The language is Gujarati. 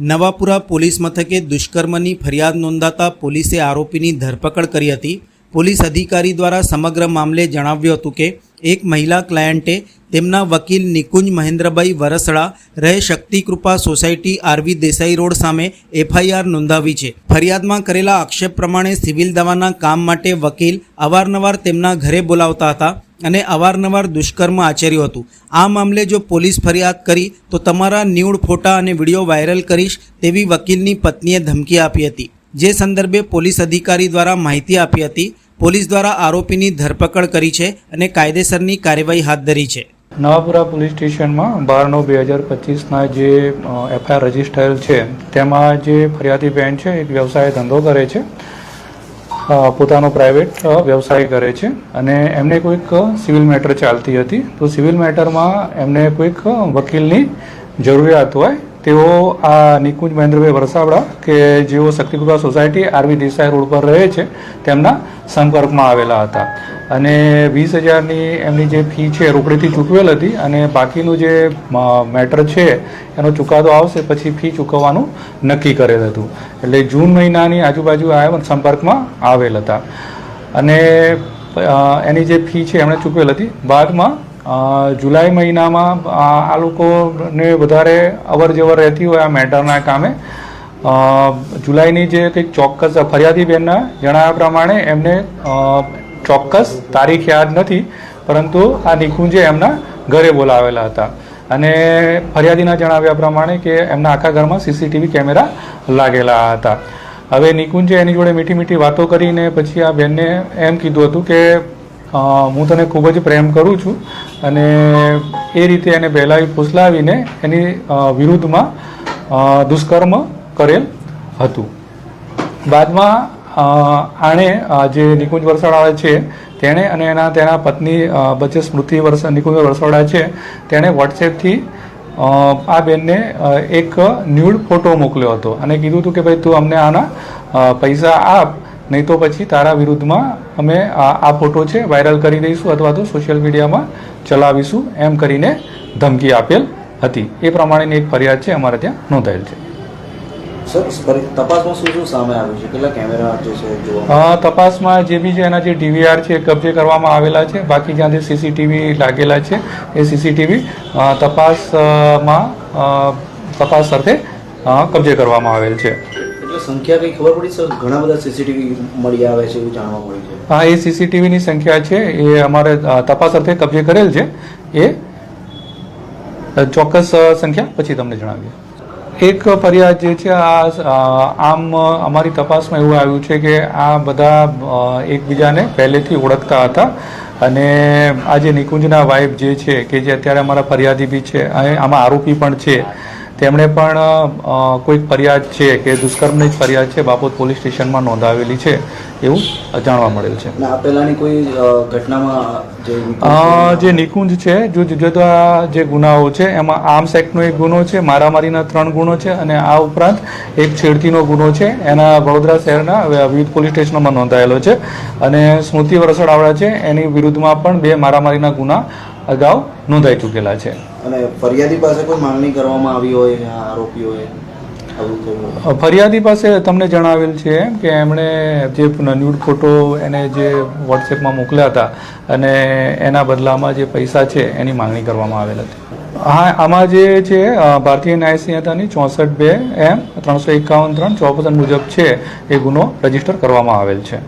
નવાપુરા પોલીસ મથકે દુષ્કર્મની ફરિયાદ નોંધાતા પોલીસે આરોપીની ધરપકડ કરી હતી. પોલીસ અધિકારી દ્વારા સમગ્ર મામલે જણાવ્યું હતું કે, એક મહિલા ક્લાયન્ટે તેમના વકીલ નિકુંજ મહેન્દ્રભાઈ વરસડા, રહે Shaktikrupa society RV Desai road સામે એફઆઈઆર નોંધાવી છે. ફરિયાદમાં કરેલા આક્ષેપ પ્રમાણે સિવિલ દવાના કામ માટે વકીલ અવારનવાર તેમના ઘરે બોલાવતા હતા. અને અવારનવાર દુષ્કર્મ આચર્યું હતું. આ મામલે જો પોલીસ ફરિયાદ કરી, તો તમારા ન્યૂડ ફોટા અને વીડિયો વાયરલ કરીશ તેવી વકીલની પત્નીએ ધમકી આપી હતી. જે સંદર્ભે પોલીસ અધિકારી દ્વારા માહિતી આપી હતી. પોલીસ દ્વારા આરોપીની ધરપકડ કરી છે અને કાયદેસરની કાર્યવાહી હાથ ધરી છે. નવાપુરા પોલીસ સ્ટેશનમાં બાર નવ બે હજાર પચીસના જે એફઆઈઆર રજિસ્ટર છે, તેમાં જે ફરિયાદી બેન છે એક વ્યવસાય ધંધો કરે છે. પોતાનો પ્રાઇવેટ વ્યવસાય કરે છે અને એમને કોઈક સિવિલ મેટર ચાલતી હતી. તો સિવિલ મેટરમાં એમને કોઈક વકીલની જરૂરિયાત હોય તેઓ આ નિકુંજ મહેન્દ્રભાઈ વરસાવડા કે જેઓ Shaktikrupa society RV Desai road પર રહે છે, તેમના સંપર્કમાં આવેલા હતા. અને વીસ હજારની એમની જે ફી છે રોકડીથી ચૂકવેલ હતી અને બાકીનું જે મેટર છે, એનો ચુકાદો આવશે, પછી ફી ચૂકવવાનું નક્કી કરેલ હતું. એટલે જૂન મહિનાની આજુબાજુ આ સંપર્કમાં આવેલ હતા. અને એની જે ફી છે, એમણે ચૂકવેલ હતી. બાદમાં જુલાઈ મહિનામાં આ લોકોને વધારે અવર જવર રહેતી હોય આ મેટરના કામે. જુલાઈની જે કંઈક ચોક્કસ ફરિયાદી બેનના જણાવ્યા પ્રમાણે એમને ચોક્કસ તારીખ યાદ નથી, પરંતુ આ નિકુંજે એમના ઘરે બોલાવેલા હતા. અને ફરિયાદીના જણાવ્યા પ્રમાણે કે એમના આખા ઘરમાં સીસીટીવી કેમેરા લાગેલા હતા. હવે નિકુંજે એની જોડે મીઠી મીઠી વાતો કરીને પછી આ બેનને એમ કીધું હતું કે હું તને ખૂબ જ પ્રેમ કરું છું અને એ રીતે એને બહેલાવી ફૂસલાવીને એની વિરુદ્ધમાં દુષ્કર્મ કરેલ હતું. બાદમાં આણે જે નિકુંજ વરસાડા છે, તેણે અને એના, તેના પત્ની બચે સ્મૃતિ વર્ષ, નિકુંજ વરસાડા છે, તેણે વોટ્સએપથી આ બેનને એક ન્યૂડ ફોટો મોકલ્યો હતો અને કીધું હતું કે ભાઈ તું અમને આના પૈસા આપ. નહીં તો પછી તારા વિરુદ્ધમાં અમે આ ફોટો છે વાયરલ કરી દઈશું અથવા તો સોશિયલ મીડિયામાં ચલાવીશું એમ કરીને ધમકી આપેલ હતી. એ પ્રમાણેની એક ફરિયાદ છે અમારે ત્યાં નોંધાયેલ છે. તપાસમાં શું શું સામે આવ્યું છે? કેટલા કેમેરા જે છે તપાસમાં જે બી છે એના જે ડીવીઆર છે એ કબજે કરવામાં આવેલા છે બાકી જ્યાં જે સીસીટીવી લાગેલા છે એ સીસીટીવી તપાસમાં તપાસ સાથે કબજે કરવામાં આવેલ છે. એટલે સંખ્યા કઈ ખબર પડી? સર, ઘણા બધા સીસીટીવી મળી આવે છે એવું જાણવા મળ્યું છે. હા, એ સીસીટીવીની સંખ્યા છે. એ અમારે તપાસ અર્થે કબજે કરેલ છે. એ ચોક્કસ સંખ્યા પછી તમને જણાવીએ. એક ફરિયાદ જે છે, આ આમ અમારી તપાસમાં એવું આવ્યું છે કે આ બધા એકબીજાને પહેલેથી ઓળખતા હતા. અને આ જે નિકુંજના વાઇફ જે છે, કે જે અત્યારે અમારા ફરિયાદી બી છે આમાં આરોપી પણ છે તેમણે પણ કોઈક ફરિયાદ છે કે દુષ્કર્મની જ ફરિયાદ છે બાપોદ પોલીસ સ્ટેશનમાં નોંધાવેલી છે એવું જાણવા મળેલ છે. કોઈ ઘટનામાં જે નિકુંજ છે જો જુદા જે ગુનાઓ છે એમાં આર્મ્સ એક્ટનો એક ગુનો છે મારામારીના ત્રણ ગુનો છે અને આ ઉપરાંત એક છેડતીનો ગુનો છે એના વડોદરા શહેરના વિવિધ પોલીસ સ્ટેશનોમાં નોંધાયેલો છે અને સ્મૃતિ વરસડાવાળા છે એની વિરુદ્ધમાં પણ બે મારામારીના ગુના અગાઉ નોંધાઈ ચૂકેલા છે. અને ફરિયાદી પાસે કોઈ માંગણી કરવામાં આવી હોય આરોપીઓએ? ફરિયાદી પાસે તમને જણાવેલ છે કે એમણે જે ન્યૂડ ફોટો એને જે વોટ્સએપમાં મોકલ્યા હતા અને એના બદલામાં જે પૈસા છે એની માંગણી કરવામાં આવેલ હતી. હા, આમાં જે છે ભારતીય ન્યાય સંહિતાની ચોસઠ બે એમ ત્રણસો એકાવન ત્રણ ચોપન મુજબ છે એ ગુનો રજિસ્ટર કરવામાં આવેલ છે.